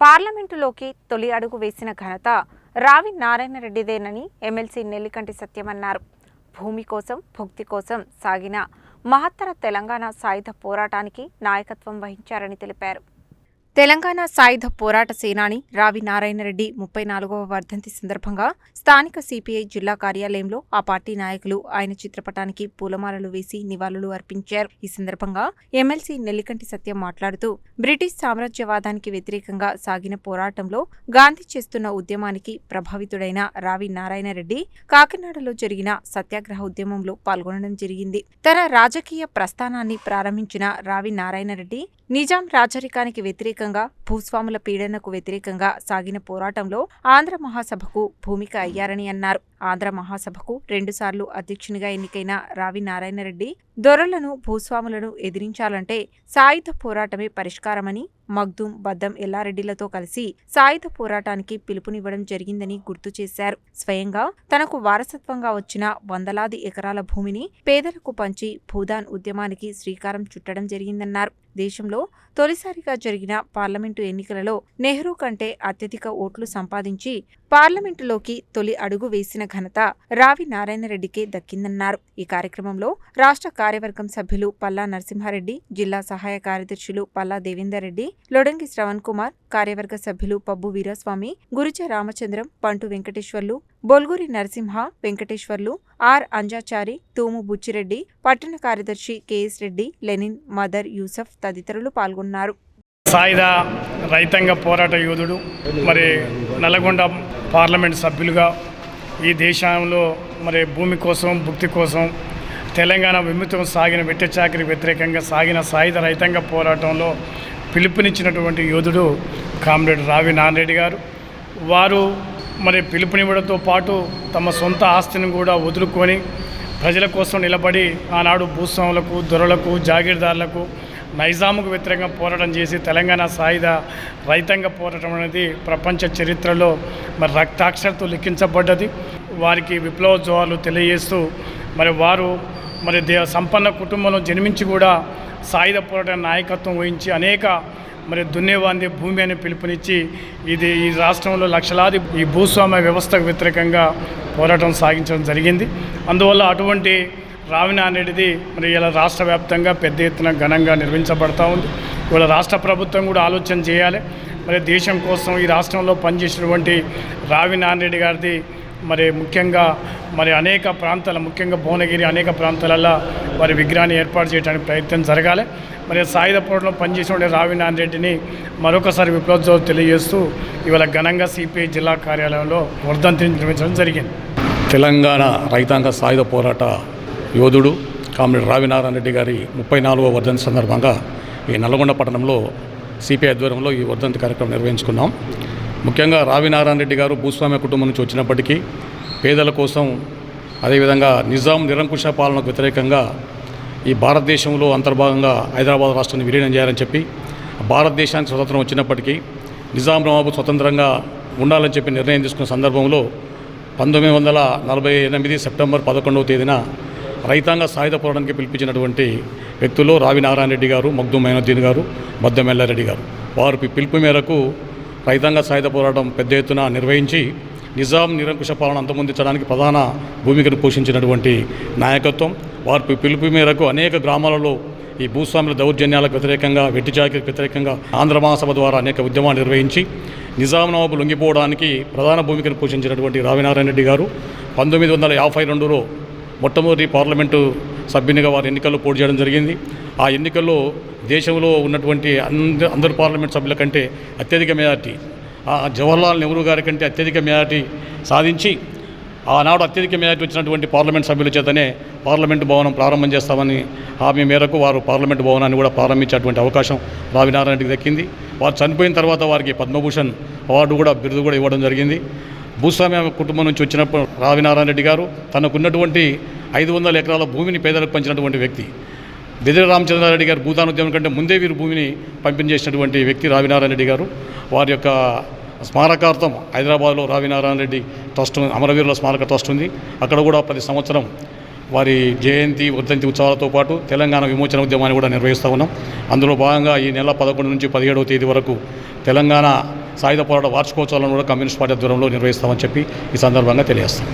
పార్లమెంటులోకి తొలి అడుగు వేసిన ఘనత రావి నారాయణ రెడ్డిదేనని ఎమ్మెల్సీ నెల్లికంటి సత్యమన్నారు. భూమి కోసం భుక్తి కోసం సాగిన మహత్తర తెలంగాణ సాయుధ పోరాటానికి నాయకత్వం వహించారని తెలిపారు. తెలంగాణ సాయుధ పోరాట సేనాని రావి నారాయణరెడ్డి ముప్పై నాలుగవ వర్ధంతి సందర్భంగా స్థానిక సిపిఐ జిల్లా కార్యాలయంలో ఆ పార్టీ నాయకులు ఆయన చిత్రపటానికి పూలమాలలు వేసి నివాళులు అర్పించారు. ఈ సందర్భంగా ఎమ్మెల్సీ నెల్లికంటి సత్యం మాట్లాడుతూ బ్రిటిష్ సామ్రాజ్యవాదానికి వ్యతిరేకంగా సాగిన పోరాటంలో గాంధీ చేస్తున్న ఉద్యమానికి ప్రభావితుడైన రావి నారాయణరెడ్డి కాకినాడలో జరిగిన సత్యాగ్రహ ఉద్యమంలో పాల్గొనడం జరిగింది. తన రాజకీయ ప్రస్థానాన్ని ప్రారంభించిన రావి నారాయణరెడ్డి నిజాం రాజరికానికి వ్యతిరేకంగా భూస్వాముల పీడనకు వ్యతిరేకంగా సాగిన పోరాటంలో ఆంధ్ర మహాసభకు భూమిక అయ్యారని అన్నారు. ఆంధ్ర మహాసభకు రెండుసార్లు అధ్యక్షునిగా ఎన్నికైన రావి నారాయణరెడ్డి దొరలను భూస్వాములను ఎదిరించాలంటే సాయుధ పోరాటమే పరిష్కారమని మగ్దుం బద్దం ఎల్లారెడ్డిలతో కలిసి సాయుధ పోరాటానికి పిలుపునివ్వడం జరిగిందని గుర్తు చేశారు. స్వయంగా తనకు వారసత్వంగా వచ్చిన వందలాది ఎకరాల భూమిని పేదలకు పంచి భూదాన్ ఉద్యమానికి శ్రీకారం చుట్టడం జరిగిందన్నారు. దేశంలో తొలిసారిగా జరిగిన పార్లమెంటు ఎన్నికలలో నెహ్రూ కంటే అత్యధిక ఓట్లు సంపాదించి పార్లమెంటులోకి తొలి అడుగు వేసిన ఘనత రావి నారాయణరెడ్డికే దక్కిందన్నారు. ఈ కార్యక్రమంలో రాష్ట్ర కార్యవర్గం సభ్యులు పల్లా నరసింహారెడ్డి జిల్లా సహాయ కార్యదర్శులు పల్లా దేవేందర్ రెడ్డి లొడంగి శ్రవణ్ కుమార్ కార్యవర్గ సభ్యులు పబ్బు వీరస్వామి గురుజ రామచంద్రం పంటు వెంకటేశ్వర్లు బొల్గురి నరసింహ వెంకటేశ్వర్లు ఆర్ అంజాచారి తూము బుచ్చిరెడ్డి పట్టణ కార్యదర్శి కెఎస్ రెడ్డి లెనిన్ మదర్ యూసఫ్ తదితరులు పాల్గొన్నారు. సాయుధ రైతాంగ పోరాట యోధుడు మరి నల్గొండ పార్లమెంట్ సభ్యులుగా ఈ దేశంలో మరి భూమి కోసం భుక్తి కోసం తెలంగాణ విముక్తం సాగిన వెట్టి చాకరి వ్యతిరేకంగా సాగిన సాయుధ రైతాంగ పోరాటంలో పిలుపునిచ్చినటువంటి యోధుడు కామ్రేడ్ రావి నాన్రెడ్డి గారు. వారు మరి పిలుపునివ్వడంతో పాటు తమ సొంత ఆస్తిని కూడా వదులుకొని ప్రజల కోసం నిలబడి ఆనాడు భూస్వాములకు దొరలకు జాగీర్దారులకు నైజాముకు వ్యతిరేకంగా పోరాటం చేసి తెలంగాణ సాయుధ రైతాంగ పోరాటం అనేది ప్రపంచ చరిత్రలో మరి రక్తాక్షరతో లిఖించబడ్డది. వారికి విప్లవ జోహాలు తెలియజేస్తూ మరి వారు మరి దే సంపన్న కుటుంబంలో జన్మించి కూడా సాయుధ పోరాట నాయకత్వం వహించి అనేక మరి దున్నేవాంది భూమి అని పిలుపునిచ్చి ఇది ఈ రాష్ట్రంలో లక్షలాది ఈ భూస్వామ్య వ్యవస్థకు వ్యతిరేకంగా పోరాటం సాగించడం జరిగింది. అందువల్ల అటువంటి రావినారెడ్డిది మరి ఇలా రాష్ట్ర వ్యాప్తంగా పెద్ద ఎత్తున ఘనంగా నిర్వహించబడతా ఉంది. ఇవాళ రాష్ట్ర ప్రభుత్వం కూడా ఆలోచన చేయాలి. మరి దేశం కోసం ఈ రాష్ట్రంలో పనిచేసినటువంటి రావి నారాయణ గారిది మరి ముఖ్యంగా మరి అనేక ప్రాంతాల ముఖ్యంగా భువనగిరి అనేక ప్రాంతాలలో వారి విగ్రహాన్ని ఏర్పాటు చేయడానికి ప్రయత్నం జరగాలి. మరి సాయుధ పోరాటంలో పనిచేసిన రావి రెడ్డిని మరొకసారి విప్లవోత్సవం తెలియజేస్తూ ఇవాళ ఘనంగా సిపిఐ జిల్లా కార్యాలయంలో వర్ధంతిని నిర్వహించడం జరిగింది. తెలంగాణ రైతాంగ సాయుధ పోరాట యోధుడు కామ్రేడ్ రావినారాయణ రెడ్డి గారి ముప్పై నాలుగవ వర్ధంతి సందర్భంగా ఈ నల్గొండ పట్టణంలో సిపిఐ ఆధ్వర్యంలో ఈ వర్ధంతి కార్యక్రమం నిర్వహించుకున్నాం. ముఖ్యంగా రావినారాయణ రెడ్డి గారు భూస్వామ్య కుటుంబం నుంచి వచ్చినప్పటికీ పేదల కోసం అదేవిధంగా నిజాం నిరంకుశ పాలనకు వ్యతిరేకంగా ఈ భారతదేశంలో అంతర్భాగంగా హైదరాబాద్ రాష్ట్రాన్ని విలీనం చేయాలని చెప్పి భారతదేశానికి స్వతంత్రం వచ్చినప్పటికీ నిజాం నవాబు స్వతంత్రంగా ఉండాలని చెప్పి నిర్ణయం తీసుకున్న సందర్భంలో పంతొమ్మిది వందల నలభై ఎనిమిది సెప్టెంబర్ పదకొండవ తేదీన రైతాంగ సాయుధ పోరాటానికి పిలిపించినటువంటి వ్యక్తులు రావి నారాయణ రెడ్డి గారు మగ్దు మైనుద్దీన్ గారు బద్దమెల్లారెడ్డి గారు. వారు పిలుపు మేరకు రైతాంగ సాయుధ పోరాటం పెద్ద ఎత్తున నిర్వహించి నిజాం నిరంకుశ పాలన అంతమొందించడానికి ప్రధాన భూమికను పోషించినటువంటి నాయకత్వం వారి పిలుపు మేరకు అనేక గ్రామాలలో ఈ భూస్వాముల దౌర్జన్యాలకు వ్యతిరేకంగా వెట్టి వ్యతిరేకంగా ఆంధ్ర మహాసభ ద్వారా అనేక ఉద్యమాలు నిర్వహించి నిజాం నవాబు లొంగిపోవడానికి ప్రధాన భూమికను పోషించినటువంటి రావినారాయణ రెడ్డి గారు పంతొమ్మిది వందల యాభై రెండులో మొట్టమొదటి పార్లమెంటు సభ్యునిగా వారు ఎన్నికల్లో పోటీ చేయడం జరిగింది. ఆ ఎన్నికల్లో దేశంలో ఉన్నటువంటి అందరు పార్లమెంట్ సభ్యుల కంటే అత్యధిక మెజార్టీ జవహర్లాల్ నెహ్రూ గారి కంటే అత్యధిక మెజార్టీ సాధించి ఆనాడు అత్యధిక మెజార్టీ వచ్చినటువంటి పార్లమెంట్ సభ్యుల చేతనే పార్లమెంటు భవనం ప్రారంభం చేస్తామని హామీ మేరకు వారు పార్లమెంటు భవనాన్ని కూడా ప్రారంభించేటువంటి అవకాశం రావినారాయణకి దక్కింది. వారు చనిపోయిన తర్వాత వారికి పద్మభూషణ్ అవార్డు కూడా బిరుదు కూడా ఇవ్వడం జరిగింది. భూస్వామ్య కుటుంబం నుంచి వచ్చినప్పుడు రావినారాయణ రెడ్డి గారు తనకున్నటువంటి ఐదు వందల ఎకరాల భూమిని పేదలకు పంచినటువంటి వ్యక్తి. బెదిరి రామచంద్రారెడ్డి గారు భూతాన్ ఉద్యమం కంటే ముందే వీరు భూమిని పంపిణీ చేసినటువంటి వ్యక్తి రావినారాయణ రెడ్డి గారు. వారి యొక్క స్మారకార్థం హైదరాబాద్లో రావినారాయణ రెడ్డి ట్రస్ట్ అమరవీరుల స్మారక ట్రస్ట్ ఉంది. అక్కడ కూడా ప్రతి సంవత్సరం వారి జయంతి వర్ధంతి ఉత్సవాలతో పాటు తెలంగాణ విమోచన ఉద్యమాన్ని కూడా నిర్వహిస్తూ ఉన్నాం. అందులో భాగంగా ఈ నెల పదకొండు నుంచి పదిహేడవ తేదీ వరకు తెలంగాణ సాయుధ పోరాట వార్షికోత్సవాలను కూడా కమ్యూనిస్ట్ పార్టీ ఆధ్వర్యంలో నిర్వహిస్తామని చెప్పి ఈ సందర్భంగా తెలియజేస్తాం.